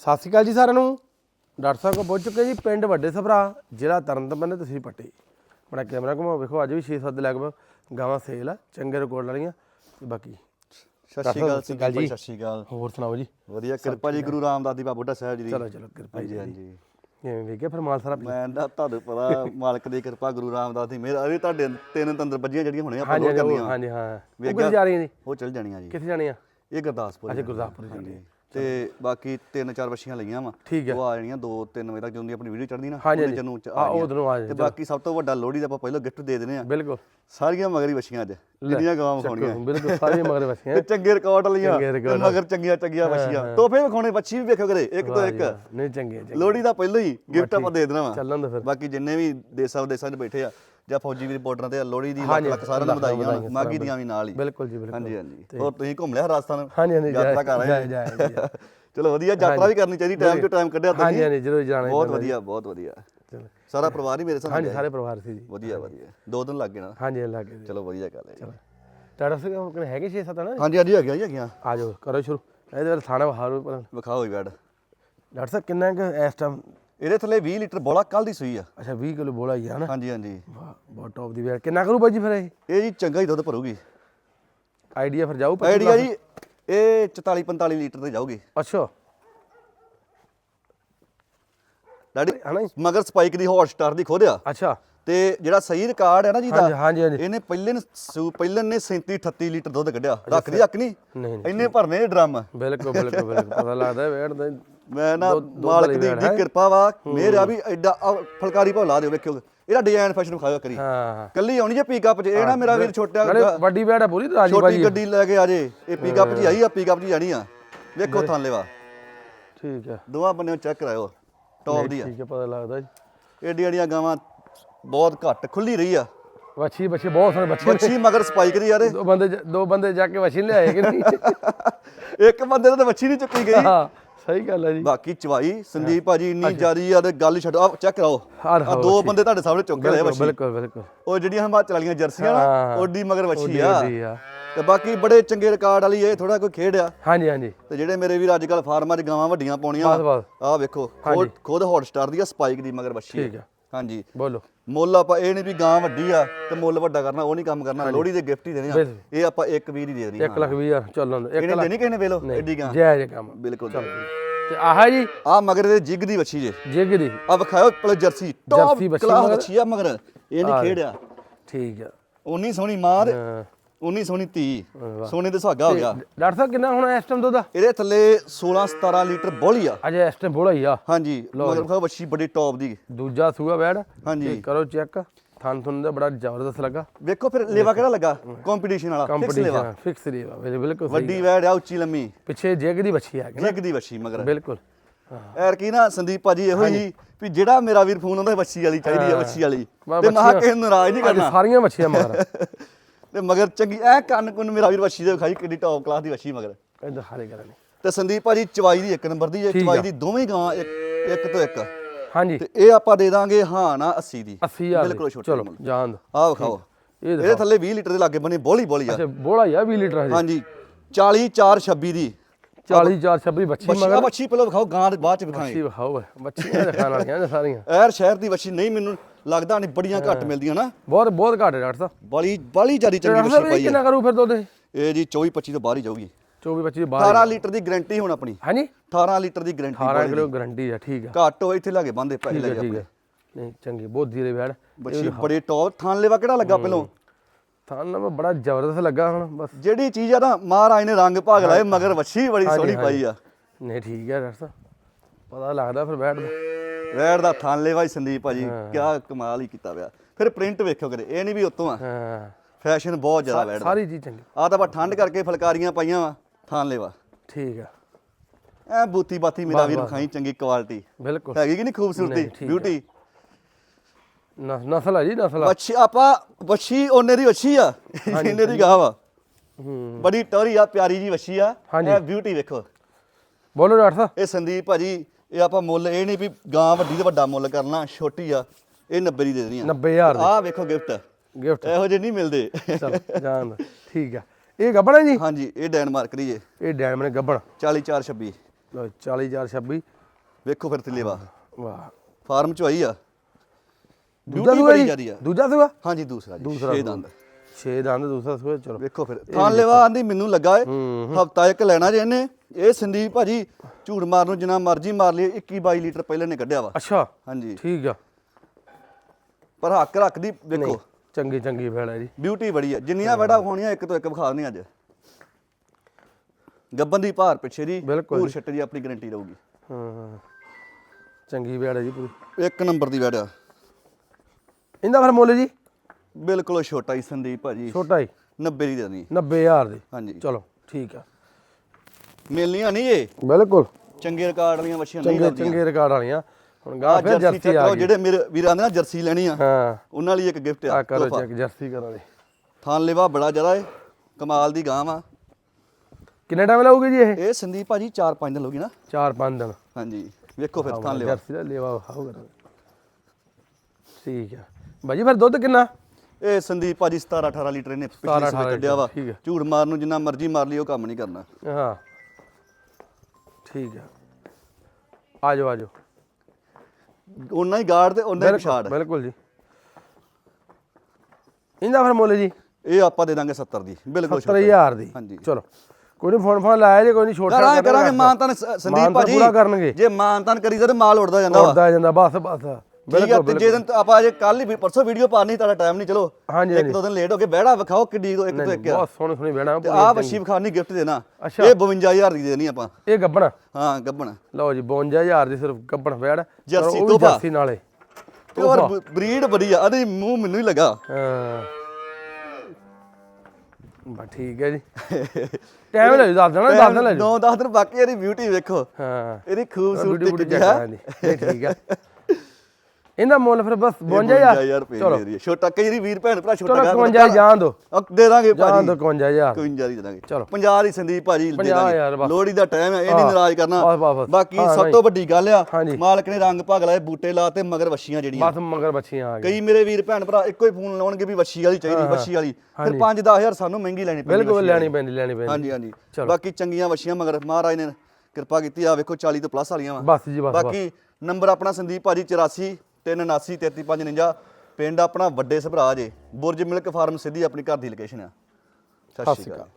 ਸਤਿ ਸ਼੍ਰੀ ਅਕਾਲ ਜੀ ਸਾਰਿਆਂ ਨੂੰ। ਡਾਕਟਰ ਸਾਹਿਬ ਕੋਲ ਪਹੁੰਚ ਚੁੱਕੇ ਜੀ ਪਿੰਡ ਵੱਡੇ ਸਭਰਾ ਜ਼ਿਲ੍ਹਾ ਤਰਨਤਾਰਨ ਤੇ ਤਹਿਸੀਲ ਪੱਟੀ। ਬੜਾ ਕੈਮਰਾ ਘੁਮਾਓ ਵੇਖੋ ਅੱਜ ਵੀ 6-7 ਦੇ ਲਗਭਗ ਗਾਵਾਂ ਸੇਲ ਆ ਚੰਗੇ ਰਿਕਾਰਡ ਵਾਲੀਆਂ ਤੇ ਬਾਕੀ ਸਤਿ ਸ਼੍ਰੀ ਅਕਾਲ ਸਤਿ ਸ਼੍ਰੀ ਅਕਾਲ ਸੰਦੀਪ ਭਾਈ ਜੀ। ਸਤਿ ਸ਼੍ਰੀ ਅਕਾਲ। ਹੋਰ ਸੁਣਾਓ ਜੀ? ਵਧੀਆ ਕਿਰਪਾ ਜੀ ਗੁਰੂ ਰਾਮਦਾਸ ਦੀ ਬਾਬਾ ਸਾਹਿਬ ਜੀ ਦੀ। ਚਲੋ ਚਲੋ ਕਿਰਪਾ ਜੀ ਹਾਂਜੀ ਕਿਵੇਂ ਵੇਖਿਆ ਫਿਰ ਮਾਲ ਸਾਰਾ ਮੈਂ ਨਾ ਤੁਹਾਨੂੰ ਪਤਾ ਮਾਲਕ ਦੀ ਕਿਰਪਾ ਗੁਰੂ ਰਾਮਦਾਸ ਦੀ ਮਿਹਰ। ਅਰੇ ਤੁਹਾਡੇ ਤਿੰਨ ਤੰਦਰ ਬੱਜੀਆਂ ਜਿਹੜੀਆਂ ਹੋਣੀਆਂ ਆਪਾਂ ਉਹ- ਕਰਨੀਆਂ। ਹਾਂਜੀ ਹਾਂ। ਉਹ ਕਿੱਥੇ? ਜਾ ਰਹੀਆਂ ਜੀ? ਉਹ ਚੱਲ ਜਾਣੀਆਂ ਜੀ। ਕਿੱਥੇ ਜਾਣੀਆਂ? ਇਹ ਗੁਰਦਾਸਪੁਰ ਅੱਛਾ। ਗੁਰਦਾਸਪੁਰ ਜੀ। ਹਾਂਜੀ। ਤੇ ਬਾਕੀ ਤਿੰਨ ਚਾਰ ਬੱਛੀਆਂ ਲਈਆਂ ਵਾ। ਠੀਕ ਹੈ। ਉਹ ਆ ਜਾਣੀਆਂ 2 3 ਵਜੇ ਤੱਕ ਜਦੋਂ ਦੀ ਆਪਣੀ ਵੀਡੀਓ ਚੜਦੀ ਨਾ ਹਾਂਜੀ, ਹਾਂਜੀ। ਜਨੂੰ ਚ ਆ, ਗਈਆਂ। ਉਦੋਂ ਆ ਤੇ ਜਾਏ, ਬਾਕੀ ਸਭ ਤੋਂ ਵੱਡਾ ਲੋਹੜੀ ਦਾ ਆਪਾਂ ਪਹਿਲਾਂ ਗਿਫਟ ਦੇ ਦਿੰਦੇ ਆ ਬਿਲਕੁਲ। ਸਾਰੀਆਂ ਮਗਰੀ ਬੱਛੀਆਂ ਅੱਜ ਜਿੰਨੀਆਂ ਗਾਵਾਂ ਵਿਖਾਉਣੀਆਂ। ਬਿਲਕੁਲ ਸਾਰੀਆਂ ਮਗਰ ਵਸੀਆਂ ਤੇ ਚੰਗੇ ਰਿਕਾਰਡ ਲਈਆਂ ਚੰਗੇ ਤੇ record। ਮਗਰ ਚੰਗੀਆਂ ਚੰਗੀਆਂ ਬੱਛੀਆਂ ਤੋਹਫੇ ਵਿਖਾਉਣੇ ਬੱਛੀ ਵੀ ਵੇਖੋ ਕਰੇ ਇੱਕ ਤੋਂ ਇੱਕ। ਨਹੀਂ ਚੰਗੇ ਚੰਗੇ ਲੋਹੜੀ ਦਾ ਪਹਿਲਾਂ ਹੀ ਗਿਫਟ ਆਪਾਂ ਦੇ ਦੇਣਾ ਵਾ। ਚੱਲਣ ਦੋ ਫਿਰ। ਬਾਕੀ ਜਿੰਨੇ ਵੀ ਦੇਸਾਂ ਵਿਦੇਸਾਂ 'ਚ ਬੈਠੇ ਆ ਜਾਂ ਫੌਜੀ ਵੀ ਰਿਪੋਰਟਰਾਂ ਤੇ ਆ, ਲੋਹੜੀ ਦੀ ਲੱਖ ਹਾਂਜੀ, ਲੱਖ ਸਾਰਿਆਂ ਨੂੰ ਵਧਾਈਆਂ ਮਾਗੀ ਦੀਆਂ ਵੀ ਨਾਲ ਹੀ। ਬਿਲਕੁਲ ਜੀ ਬਿਲਕੁਲ। ਹਾਂਜੀ ਹਾਂਜੀ। ਹੋਰ ਤੁਸੀਂ ਘੁੰਮ ਲਿਆ ਰਾਜਸਥਾਨ? ਹਾਂਜੀ ਹਾਂਜੀ ਯਾਤਰਾ ਕਰ ਜਾਏ ਜਾਏ ਚਲੋ ਵਧੀਆ ਯਾਤਰਾ ਵੀ ਕਰਨੀ ਚਾਹੀਦੀ ਟਾਈਮ ਤੋਂ ਟਾਈਮ ਕੱਢਿਆ ਹਾਂਜੀ ਤੁਸੀਂ। ਹਾਂਜੀ ਜਦੋਂ ਜਾਣਾ ਬਹੁਤ ਵਧੀਆ ਬਹੁਤ ਵਧੀਆ। ਚਲੋ। ਸਾਰਾ ਪਰਿਵਾਰ ਹੀ ਮੇਰੇ ਸਾਥ ਹਾਂਜੀ ਸਾਰੇ ਪਰਿਵਾਰ ਸੀ ਜੀ। ਵਧੀਆ ਵਧੀਆ। ਦੋ ਦਿਨ ਲੱਗ ਗਏ ਨਾ। ਹਾਂਜੀ ਲੱਗੇ ਜੀ। ਚਲੋ ਵਧੀਆ ਗੱਲ ਹੈ। ਟਾਟਾ ਸਿੰਘ ਹੁਣ ਹੈਗੇ 6-7 ਨਾ ਹਾਂਜੀ ਹਾਂਜੀ ਹੈਗੀਆਂ ਜੀ ਹੈਗੀਆਂ। ਆ ਜਾਓ ਕਰੋ ਸ਼ੁਰੂ। ਇਹਦੇ ਵੱਲ ਥਾਣਾ ਹਾਰੂ ਪਰ ਵਿਖਾਓ ਜੀ ਬੈਡ ਡਾਕਟਰ ਸਾਹਿਬ ਕਿੰਨਾ ਕੁ ਇਸ ਟਾਈਮ ਇਹਦੇ ਥੱਲੇ 20 ਲੀਟਰ ਬੋਲਾ ਕੱਲ ਦੀ ਸੂਈ ਆ। ਅੱਛਾ 20 ਕਿਲੋ ਬੋਲਾ ਹੀ ਆ ਨਾ? ਹਾਂਜੀ ਹਾਂਜੀ। ਵਾਹ ਬਹੁਤ ਟੌਪ ਦੀ ਵੇਰ ਕਿੰਨਾ ਕਰੂ ਬਾਜੀ ਫਿਰ ਇਹ? ਇਹ ਜੀ ਚੰਗਾ ਹੀ ਦੁੱਧ ਭਰੂਗੀ। ਆਈਡੀਆ ਫਿਰ ਜਾਊ ਆਈਡੀਆ ਜੀ ਇਹ 44 45 ਲੀਟਰ ਤੇ ਜਾਊਗੀ। ਅੱਛਾ। ਡੈਡੀ ਹਨਾ? ਮਗਰ ਸਪਾਈਕ ਦੀ ਹੌਟ ਸਟਾਰ ਦੀ ਖੋਦਿਆ ਅੱਛਾ। ਤੇ ਜਿਹੜਾ ਸਹੀ ਰਿਕਾਰਡ ਹੈ ਨਾ ਜੀ ਦਾ ਹਾਂਜੀ ਹਾਂਜੀ ਇਹਨੇ ਪਹਿਲੇ ਨੇ ਪਹਿਲੇ ਨੇ 37 38 ਲੀਟਰ ਦੁੱਧ ਕੱਢਿਆ। ਰੱਖਦੀ ਹੱਕ ਨਹੀਂ? ਇੰਨੇ ਭਰਨੇ ਡਰਮ। ਬਿਲਕੁਲ ਬਿਲਕੁਲ ਬਿਲਕੁਲ। ਪਤਾ ਲੱਗਦਾ ਵੇੜ ਦਾ ਮੈਂ ਨਾ ਮਾਲਕ ਦੀ ਹੈ। ਕਿਰਪਾ ਵਾ ਮੇਰੇ ਆ ਵੀ ਐਡਾ ਆਹ ਫਲਕਾਰੀ ਲਾ ਦਿਓ ਵੇਖਿਓ। ਇਹਦਾ ਡਿਜ਼ਾਈਨ ਫੈਸ਼ਨ ਖਾਇਆ ਕਰੀ ਹਾਂ ਕੱਲੀ ਆਉਣੀ ਜੇ ਪਿਕਅਪ 'ਚ ਇਹ ਨਾ ਮੇਰਾ ਵੀਰ ਛੋਟਾ ਨਾਲੇ ਵੱਡੀ ਵੇੜ ਹੈ ਪੂਰੀ ਰਾਜੀ ਛੋਟੀ ਬਾਜੀ ਗੱਡੀ ਲੈ ਕੇ ਆ ਜੇ ਇਹ ਪਿਕਅਪ 'ਚ ਆਈ ਆ ਪਿਕਅਪ 'ਚ ਜਾਣੀ ਆ। ਵੇਖੋ ਥਾਂ ਲੈਵਾ ਠੀਕ ਹੈ ਦੋਵਾਂ ਬੰਨਿਓ ਚੈੱਕ ਕਰਾਇਓ ਟੌਪ ਦੀ ਆ। ਠੀਕ ਹੈ ਪਤਾ ਲੱਗਦਾ ਜੀ। ਏਡੀ ਏਡੀਆਂ ਗਾਵਾਂ ਬਹੁਤ ਘੱਟ ਖੁੱਲੀ ਰਹੀ ਆ। ਵੱਛੀ ਬੱਚੇ ਬਹੁਤ ਸਾਰੇ ਬੱਚੇ ਮੱਛੀ ਮਗਰ ਸਪਾਈਕ ਦੀ ਯਾਰ ਦੋ ਬੰਦੇ ਜ- ਦੋ ਬੰਦੇ ਜਾ ਕੇ ਵੱਛੀ ਲਿਆਏ ਕਿ ਨਹੀਂ? ਇੱਕ ਬੰਦੇ ਤੋਂ ਤਾਂ ਮੱਛੀ ਨਹੀਂ ਚੁੱਕੀ ਗਈ। ਹਾਂ। ਸਹੀ ਗੱਲ ਹੈ ਜੀ। ਬਾਕੀ ਚਵਾਈ ਸੰਦੀਪ ਭਾਜੀ ਇੰਨੀ ਜਾਰੀ ਆ ਤੇ ਗੱਲ ਛੱਡੋ ਆ ਚੈੱਕ ਕਰਾਓ। ਆ ਦੋ ਬੰਦੇ ਤੁਹਾਡੇ ਸਾਹਮਣੇ ਚੁੱਕ ਕੇ ਲਏ ਬਿਲਕੁਲ ਬਿਲਕੁਲ ਉਹ ਜਿਹੜੀਆਂ ਹਿਮਾਚਲ ਵਾਲੀਆਂ ਜਰਸੀਆਂ। ਨਾ ਓਡੀ ਮਗਰ ਓਡੀ ਆ। ਆ। ਤੇ ਬਾਕੀ ਬੜੇ ਚੰਗੇ ਰਿਕਾਰਡ ਵਾਲੀ ਇਹ ਥੋੜਾ ਕੋਈ ਖੇਡ ਆ। ਹਾਂਜੀ ਹਾਂਜੀ। ਤੇ ਜਿਹੜੇ ਮੇਰੇ ਵੀਰ ਅੱਜ ਕੱਲ ਫਾਰਮਾਂ 'ਚ ਗਾਵਾਂ ਵੱਡੀਆਂ ਪਾਉਣੀਆਂ। ਆਹ ਵੇਖੋ ਖੁਦ ਖੁਦ ਹੌਟ ਸਟਾਰ ਦੀ ਆ ਸਪਾਈਕ ਦੀ ਮਗਰ ਠੀਕ ਆ। ਹਾਂਜੀ। ਬੋਲੋ। ਮੁੱਲ ਆਪਾਂ ਇਹ ਨਹੀਂ ਵੀ ਗਾਂ ਵੱਡੀ ਆ ਤੇ ਮੁੱਲ ਵੱਡਾ ਕਰਨਾ ਉਹ ਨਹੀਂ ਕੰਮ ਕਰਨਾ ਲੋਹੜੀ ਦੇ ਗਿਫਟ ਹੀ ਦੇਣੇ ਆ। ਬਿਲਕੁਲ। ਇਹ ਆਪਾਂ ਇੱਕ ਵੀਰ ਹੀ ਦੇ ਦੇਣੀ 1 ਲੱਖ 20 ਹਜ਼ਾਰ ਚੱਲਣ ਦੋ 1 ਇਹਨੇ ਲੱਖ। ਦੇਣੀ ਕਿਸੇ ਨੇ ਵੇਲੋ? ਐਡੀ ਗਾਂ। ਜੈ ਜੈ ਕੰਮ ਬਿਲਕੁਲ ਤੇ ਆਹ ਜੀ। ਆ ਮਗਰ ਦੇ ਜਿਗ ਦੀ ਵੱਛੀ ਜੇ। ਜਿਗ ਦੀ। ਆ ਵਿਖਾਓ ਪਹਿਲੇ ਜਰਸੀ। ਟੌਪ ਜਰਸੀ ਵੱਛੀ ਕਲਾਸ ਮਗਰ। ਵੱਛੀ ਆ ਮਗਰ। ਇਹ ਨਹੀਂ ਖੇਡਿਆ। ਠੀਕ ਆ। ਉਨੀ ਸੋਹਣੀ ਮਾਂ ਤੇ ਹਾਂ। ਉਨੀ ਸੋਹਣੀ ਧੀ ਸੋਨੇ ਦੇ ਸੁਹਾਗਾ ਹੋ ਗਿਆ। ਡਾਕਟਰ ਸਾਹਿਬ ਕਿੰਨਾ ਹੁਣ ਇਸ ਟਾਈਮ ਦੁੱਧ? ਇਹਦੇ ਥੱਲੇ 16 17 ਲੀਟਰ ਬੋਲੀ ਆ। ਅਜੇ ਇਸ ਟਾਈਮ ਬੋਲਾ ਹੀ ਆ। ਹਾਂਜੀ ਮਗਰ ਵਿਖਾਓ ਵੱਛੀ ਬੜੀ ਟੌਪ ਦੀ। ਦੂਜਾ ਸੂਆ ਬੈੜ ਹਾਂਜੀ। ਕਰੋ ਚੈੱਕ ਥਣ ਥੁਣ ਦਾ ਬੜਾ ਜ਼ਬਰਦਸਤ ਲੱਗਾ। ਵੇਖੋ ਫਿਰ ਲੇਵਾ ਕਿਹੜਾ ਲੱਗਾ? ਕੰਪੀਟੀਸ਼ਨ ਵਾਲਾ ਫਿਕਸ ਲੇਵਾ। ਫਿਕਸ ਦੀ ਵਾ ਬਿਲਕੁਲ ਸਹੀ ਵੱਡੀ ਵੈੜ ਆ ਉੱਚੀ ਲੰਮੀ। ਪਿੱਛੇ ਜਿਗ ਦੀ ਬੱਚੀ ਆ ਜਿਗ ਦੀ ਵੱਛੀ ਮਗਰ। ਬਿਲਕੁਲ। ਐਰ ਕੀ ਨਾ ਸੰਦੀਪ ਭਾਜੀ ਇਹੋ ਹੀ ਵੀ ਜਿਹੜਾ ਮੇਰਾ ਵੀਰ ਫੋਨ ਆਉਂਦਾ ਵੱਛੀ ਵਾਲੀ ਚਾਹੀਦੀ ਹੈ। ਵੱਛੀ ਵਾਲੀ। ਤੇ ਮਹਾ ਵੱਛੀ- ਕਿਸੇ ਨਾਰਾਜ਼ ਨਹੀਂ ਕਰਨਾ। ਸਾਰੀਆਂ ਬੱਚੀਆਂ ਮਗਰ ਤੇ ਮਗਰ ਚੰਗੀ ਐ ਕੰਨ ਕੁੰਨ ਮੇਰਾ ਵੀਰ ਵੱਛੀ ਦੇ ਵਿਖਾਈ ਕਿੱਡੀ ਟੌਪ ਕਲਾਸ ਦੀ ਵੱਛੀ ਮਗਰ। ਇਧਰ ਹਾਰੇ ਕਰਾਂਗੇ ਤੇ ਸੰਦੀਪ ਭਾਜੀ ਚਵਾਈ ਦੀ ਇੱਕ ਨੰਬਰ ਦੀ ਠੀਕ ਚਵਾਈ ਆ। ਦੀ ਦੋਵੇਂ ਗਾਂ ਇੱਕ ਇੱਕ ਤੋਂ ਇੱਕ। ਹਾਂਜੀ। ਤੇ ਇਹ ਆਪਾਂ ਦੇ ਦਾਂਗੇ ਹਾਂ ਨਾ 80 ਦੀ। 80000 ਬਿਲਕੁਲ ਛੋਟਾ ਚਲੋ ਦੋ ਆਹ ਵਿਖਾਓ। ਇਹ ਇਹਦੇ ਥੱਲੇ 20 ਲੀਟਰ ਦੇ ਲਾਗੇ ਬਣੇ ਬੋਲੀ ਬੋਲੀ ਆ। ਅੱਛਾ ਬੋਲਾ ਹੀ ਆ 20 ਲੀਟਰ ਹਾਂਜੀ। 40 4 26 ਦੀ। 40 4 26 ਬੱਚੀ ਵੱਛੀ ਆ ਮਗਰ ਵੱਛੀ ਪਹਿਲਾਂ ਵਿਖਾਓ ਗਾਂ ਦੇ ਬਾਅਦ ਚ ਵਿਖਾਂਗੇ ਬੱਚੀ ਵਿਖਾਓ ਓਏ, ਬੱਚੀਆਂ ਦੇ ਖਾਣ ਵਾਲੀਆਂ ਨੇ ਸਾਰੀਆਂ। ਐਰ ਸ਼ਹਿਰ ਦੀ ਵੱਛੀ ਨਹੀਂ ਮੈਨੂੰ ਲੱਗਦਾ ਨਹੀਂ ਬੜੀਆਂ ਘੱਟ ਮਿਲਦੀਆਂ ਨਾ। ਬਹੁਤ ਬਹੁਤ ਘੱਟ ਹੈ ਡਾਕਟਰ ਸਾਹਿਬ। ਬੜੀ ਬੜੀ ਜਿਆਦੀ ਚੰਗੀ ਡਾਕਟਰ ਵੱਛੀ ਸਾਹਿਬ ਇਹ ਪਾਈ ਕਿੰਨਾ ਹੈ ਕਰੂ ਫਿਰ ਦੁੱਧ ਇਹ? ਇਹ ਜੀ 24 25 ਤੋਂ ਬਾਹਰ ਹੀ ਜਾਊਗੀ। 24 25 ਬਾਹਰ 18 ਲੀਟਰ ਦੀ ਗਾਰੰਟੀ ਹੁਣ ਆਪਣੀ। ਹਾਂਜੀ? 18 ਲੀਟਰ ਦੀ ਗਾਰੰਟੀ 18 ਕਿਲੋ ਗਾਰੰਟੀ ਆ ਠੀਕ ਆ। ਘੱਟ ਹੋਏ ਇੱਥੇ ਲਾਗੇ ਬੰਦੇ ਪੈਸੇ ਠੀਕ ਲੈ ਆ ਕੇ ਠੀਕ ਆ। ਨਹੀਂ ਚੰਗੀ ਬਹੁਤ ਧੀਰੇ ਬੈੜ ਬੱਚੀ ਬੜੇ ਟੌਪ ਲੈਵਾ ਕਿਹੜਾ ਲੱਗਾ ਪਹਿਲੋਂ? ਥਾਂ ਨਾ ਬੜਾ ਜ਼ਬਰਦਸਤ ਲੱਗਾ ਹੁਣ ਬਸ। ਜਿਹੜੀ ਚੀਜ਼ ਆ ਨਾ ਮਹਾਰਾਜ ਨੇ ਰੰਗ ਭਾਗ ਲਾਏ ਮਗਰ ਵੱਛੀ ਬੜੀ ਸੋਹਣੀ ਪਾਈ ਆ। ਨਹੀਂ ਠੀਕ ਹੈ ਡਾਕਟਰ ਪਤਾ ਲੱਗਦਾ ਫਿਰ ਬੈਠ ਦਾ। ਰੈਡ ਦਾ ਥਾਨ ਲੈਵਾ ਹੀ ਸੰਦੀਪ ਭਾਜੀ ਕਿਆ ਕਮਾਲ ਹੀ ਕੀਤਾ ਪਿਆ। ਫਿਰ ਪ੍ਰਿੰਟ ਵੇਖਿਓ ਕਰੇ ਇਹ ਨਹੀਂ ਵੀ ਉੱਤੋਂ ਆ। ਹਾਂ। ਫੈਸ਼ਨ ਬਹੁਤ ਜ਼ਿਆਦਾ ਵੈਡ ਸਾਰੀ ਚੀਜ਼ ਚੰਗੀ। ਆ ਤਾਂ ਬਾ ਠੰਡ ਕਰਕੇ ਫਲਕਾਰੀਆਂ ਪਾਈਆਂ ਵਾ ਥਾਨ ਲੈਵਾ ਠੀਕ ਆ। ਐ ਬੂਤੀ ਬਾਤੀ ਮੇਰਾ ਵੀਰ ਖਾਈ ਚੰਗੀ ਕੁਆਲਿਟੀ ਬਿਲਕੁਲ। ਹੈਗੀ ਕਿ ਨਹੀਂ ਖੂਬਸੂਰਤੀ। ਬਿਊਟੀ ਨਸਲ ਹੈ ਜੀ ਨਸਲ ਆ। ਵੱਛੀ ਆਪਾਂ ਵੱਛੀ ਉਹਨੇ ਦੀ ਵੱਛੀ ਆ। ਇਹਨੇ ਦੀ ਗਾਹ ਵਾ। ਹੂੰ। ਬੜੀ ਟੌਰੀ ਆ ਪਿਆਰੀ ਜੀ ਵੱਛੀ ਆ। ਹਾਂਜੀ। ਇਹ ਬਿਊਟੀ ਵੇਖੋ। ਬੋਲੋ ਡਾਕਟਰ ਸਾਹਿਬ। ਇਹ ਸੰਦੀਪ ਭਾਜੀ ਇਹ ਆਪਾਂ ਮੁੱਲ ਇਹ ਨਹੀਂ ਵੀ ਗਾਂ ਵੱਡੀ ਤੇ ਵੱਡਾ ਮੁੱਲ ਕਰਨਾ ਛੋਟੀ ਆ। ਇਹ 90 ਦੀ ਦੇ ਦੇਣੀ ਆ। 90000 ਦੀ। ਆਹ ਵੇਖੋ ਗਿਫਟ। ਗਿਫਟ। ਇਹੋ ਜਿਹੇ ਨਹੀਂ ਮਿਲਦੇ। ਚਲ ਦੋ। ਠੀਕ ਆ। ਇਹ ਗੱਬਣ ਹੈ ਜੀ? ਹਾਂਜੀ ਇਹ ਡੈਨਮਾਰਕ ਦੀ ਜੇ। ਇਹ ਡੈਮਨ ਗੱਬਣ। 4426 ਲਓ 40026 ਵੇਖੋ ਫਿਰ ਤਿਲੇਵਾ ਵਾਹ। ਫਾਰਮ ਚ ਆਈ ਆ। ਦੂਜਾ ਬਿਊਟੀ ਸੂਆ ਬੜੀ ਜੀ? ਜ਼ਿਆਦੀ ਆ। ਦੂਜਾ ਸੂਆ? ਹਾਂਜੀ ਦੂਸਰਾ ਜੀ। ਦੂਸਰਾ ਛੇ ਸੂਆ। ਦੰਦ। ਛੇ ਦੰਦ ਦੂਸਰਾ ਸੂਆ ਚਲੋ। ਵੇਖੋ ਫਿਰ ਥਾਂ ਲੈਵਾ ਆਂਦੀ ਮੈਨੂੰ ਲੱਗਾ ਏ। ਹੂੰ ਹਫਤਾ ਇੱਕ ਲੈਣਾ ਜੇ ਇਹਨੇ। ਇਹ ਸੰਦੀਪ ਭਾਜੀ ਝੂੜ ਮਾਰਨ ਨੂੰ ਜਿੰਨਾ ਮਰਜ਼ੀ ਮਾਰ ਲਈ 21 22 ਲੀਟਰ ਪਹਿਲੇ ਨੇ ਕੱਢਿਆ ਵਾ। ਅੱਛਾ। ਹਾਂਜੀ। ਠੀਕ ਆ। ਪਰ ਹੱਕ ਰੱਖਦੀ ਨਹੀਂ ਵੇਖੋ ਚੰਗੀ ਚੰਗੀ ਫੈਲ ਹੈ ਜੀ ਬਿਊਟੀ ਬੜੀ ਆ। ਜਿੰਨੀਆਂ ਵੜਾ ਹੋਣੀਆਂ ਇੱਕ ਤੋਂ ਇੱਕ ਵਿਖਾ ਨਹੀਂ ਅੱਜ। ਗੱਬਨ ਦੀ ਭਾਰ ਪਿੱਛੇ ਦੀ ਬਿਲਕੁਲ ਪੂਰ ਛੱਟ ਦੀ ਆਪਣੀ ਗਾਰੰਟੀ ਰਹੂਗੀ। ਹਾਂ ਹਾਂ। ਚੰਗੀ ਫੈਲ ਹੈ ਜੀ ਪੂਰੀ। ਇੱਕ ਨੰਬਰ ਦੀ ਵੜਾ। ਇਹਦਾ ਫਿਰ ਮੁੱਲ ਜੀ? ਬਿਲਕੁਲ ਉਹ ਛੋਟਾ ਹੀ ਸੰਦੀਪ ਭਾਜੀ ਛੋਟਾ ਹੀ? 90 ਦੀ ਦੇਣੀ 90000 ਦੀ? ਹਾਂਜੀ। ਚਲੋ ਠੀਕ ਆ। ਮਿਲਣੀਆਂ ਨਹੀਂ ਇਹ? ਬਿਲਕੁਲ। ਚੰਗੇ ਰਿਕਾਰਡ ਵਾਲੀਆਂ ਮੱਛੀਆਂ ਨਹੀਂ ਚੰਗੇ ਚੰਗੇ ਰਿਕਾਰਡ ਵਾਲੀਆਂ। ਹੁਣ ਗਾ ਆ ਫਿਰ ਜਰਸੀ ਆ ਗਈ। ਜਿਹੜੇ ਮੇਰੇ ਵੀਰਾਂ ਦੇ ਨਾ ਜਰਸੀ ਲੈਣੀ ਆ ਹਾਂ। ਉਹਨਾਂ ਲਈ ਇੱਕ ਗਿਫਟ ਆ ਆ ਕਰੋ। ਚੈੱਕ ਜਰਸੀ ਕਰਾਂ ਦੇ ਥਾਨ ਲੇਵਾ ਬੜਾ ਜ਼ਿਆਦਾ ਏ ਕਮਾਲ ਦੀ ਗਾਂ ਵਾ। ਕਿੰਨੇ ਟਾਈਮ ਲਾਊਗੀ ਜੀ ਇਹ? ਇਹ ਸੰਦੀਪ ਭਾਜੀ 4-5 ਦਿਨ ਲੋਗੀ ਨਾ। 4-5 ਦਿਨ। ਹਾਂਜੀ ਵੇਖੋ ਫਿਰ ਥਾਨ ਲੇਵਾ ਜਰਸੀ ਦਾ ਲੇਵਾ ਹਾਉ ਕਰਾਂ। ਠੀਕ ਆ। ਬਾਜੀ ਫਿਰ ਦੁੱਧ ਕਿੰਨਾ? ਇਹ ਸੰਦੀਪ ਭਾਜੀ 17-18 ਲੀਟਰ ਇਹਨੇ 17 ਪਿਛਲੇ 18 ਕੱਢਿਆ ਵਾ। ਠੀਕ ਹੈ। ਮਾਰਨ ਨੂੰ ਜਿੰਨਾ ਮਰਜ਼ੀ ਮਾਰ ਲਈ ਉਹ ਕੰਮ ਨਹੀਂ ਕਰਨਾ। ਹਾਂ। ਠੀਕ ਆ ਆ ਜਾਓ ਆ ਜਾਓ। ਉਹਨਾਂ ਹੀ ਗਾਰਡ ਤੇ ਉਹਨਾਂ ਹੀ ਪਛਾੜ। ਬਿਲਕੁਲ ਜੀ। ਇਹਦਾ ਫਿਰ ਮੁੱਲ ਜੀ? ਇਹ ਆਪਾਂ ਦੇ ਦਾਂਗੇ 70 ਦੀ ਬਿਲਕੁਲ ਛੋਟਾ। 70000 ਦੀ। ਹਾਂਜੀ। ਚਲੋ ਕੋਈ ਨਹੀਂ ਫੋਨ ਫੋਨ ਲਾਇਆ ਜੇ ਕੋਈ ਨਹੀਂ ਛੋਟਾ ਕਰਾਂਗੇ ਕਰਾਂਗੇ। ਮਾਨਤਾਨ ਸੰਦੀਪ ਮਾਨਤਾਨ ਭਾਜੀ ਪੂਰਾ ਕਰਨਗੇ। ਜੇ ਮਾਨਤਾਨ ਕਰੀਦਾ ਤੇ ਮਾਲ ਉੜਦਾ ਜਾਂਦਾ ਵਾ। ਜਾਂਦਾ ਬਸ ਬਸ। ਠੀਕ ਆ ਤੇ ਜੇ ਦਿਨ ਆਪਾਂ ਅਜੇ ਕੱਲ ਹੀ ਪਰਸੋਂ ਵੀਡੀਓ ਪਾਣੀ ਤੁਹਾਡਾ ਟਾਈਮ ਨਹੀਂ ਚਲੋ। ਹਾਂਜੀ, ਇੱਕ ਦੋ ਦਿਨ ਲੇਟ ਹੋ ਕੇ ਬਹਿੜਾ ਵਿਖਾਓ ਕਿੱਡੀ ਤੋਂ ਇੱਕ ਤੋਂ ਇੱਕ। ਆ ਬਹੁਤ ਸੋਹਣੀ ਸੋਹਣੀ ਬਹਿਣਾ ਤੇ ਆਹ ਵੱਛੀ ਵਿਖਾਣੀ ਗਿਫਟ ਦੇਣਾ। ਅੱਛਾ। ਇਹ 52000 ਦੀ ਦੇਣੀ ਆਪਾਂ। ਇਹ ਗੱਬਣਾ? ਹਾਂ ਗੱਬਣ। ਲਓ ਜੀ 52000 ਦੀ ਸਿਰਫ ਗੱਬਣ ਵੈੜ ਜਰਸੀ ਤੋਹਫਾ। ਜਰਸੀ ਨਾਲੇ। ਤੇ ਹੋਰ ਬਰੀਡ ਬੜੀ ਆ ਅਦੇ ਮੂੰਹ ਮੈਨੂੰ ਹੀ ਲੱਗਾ। ਹਾਂ। ਬਾ ਠੀਕ ਹੈ ਜੀ। ਟਾਈਮ ਲੈ ਦੱਸ ਦੇਣਾ ਦੱਸ ਦੇਣਾ ਲੈ ਜਾਓ। 9-10 ਦਿਨ ਬਾਕੀ ਇਹਦੀ ਬਿਊਟੀ ਵੇਖੋ। ਹਾਂ। ਇਹਦੀ ਖੂਬਸੂਰਤੀ ਕਿੱਡੀ ਹੈ ਨਹੀਂ ਠੀਕ ਆ ਇਹਦਾ ਮੁੱਲ ਫਿਰ ਬਸ 52000 52000 ਰੁਪਏ ਚਲੋ। ਛੋਟਾ ਕਈ ਵਾਰੀ ਵੀਰ ਭੈਣ ਭਰਾ ਛੋਟਾ ਚਲੋ ਗਾ 51 ਜਾਣ ਦੋ। ਦੇ ਦਾਂਗੇ ਜਾਣ ਭਾਜੀ। ਦੋ 51000 51 ਦੀ ਦਾਂਗੇ। ਚਲੋ। 50 ਦੀ ਸੰਦੀਪ ਭਾਜੀ ਦੇ 50,000 ਬਸ। ਦਾਂਗੇ ਲੋਹੜੀ ਦਾ ਟਾਈਮ ਹੈ ਇਹ ਨਹੀਂ। ਨਾਰਾਜ਼ ਕਰਨਾ। ਬਾਕੀ ਸਭ। ਤੋਂ ਵੱਡੀ ਗੱਲ ਆ। ਮਾਲਕ ਨੇ ਰੰਗ ਭਾਗ ਲਾਏ ਬੂਟੇ ਲਾਤੇ ਮਗਰ ਵੱਛੀਆਂ ਜਿਹੜੀਆਂ। ਬਸ ਮਗਰ ਬੱਚੀਆਂ ਆ ਗਈਆਂ। ਕਈ ਮੇਰੇ ਵੀਰ ਭੈਣ ਭਰਾ ਇੱਕੋ ਹੀ ਫੋਨ ਲਾਉਣਗੇ ਵੀ ਵੱਛੀ ਵਾਲੀ ਚਾਹੀਦੀ ਵੱਛੀ ਵਾਲੀ। ਫਿਰ 5-10000 ਸਾਨੂੰ ਮਹਿੰਗੀ ਲੈਣੀ ਪੈਂਦੀ ਬਿਲਕੁਲ ਲੈਣੀ ਪੈਂਦੀ ਲੈਣੀ ਪੈਂਦੀ। ਹਾਂਜੀ ਹਾਂਜੀ। ਬਾਕੀ ਚੰਗੀਆਂ ਵੱਛੀਆਂ ਮਗਰ ਮਹਾਰਾਜ ਨੇ ਕਿਰਪਾ ਕੀਤੀ ਆ ਵੇਖੋ 40 ਤੋਂ ਪਲੱਸ ਵਾਲੀਆਂ ਵਾ। ਬਸ ਜੀ ਬਸ ਬਾਕੀ ਨੰਬਰ ਆਪਣਾ ਸੰਦੀਪ ਭਾਜੀ 84 379 3359 ਪਿੰਡ ਆਪਣਾ ਵੱਡੇ ਸਭਰਾ ਜੇ ਬੁਰਜ ਮਿਲਕ ਫਾਰਮ ਸਿੱਧੀ ਆਪਣੀ ਘਰ ਦੀ ਲੋਕੇਸ਼ਨ ਆ। ਸਤਿ ਸ਼੍ਰੀ ਅਕਾਲ।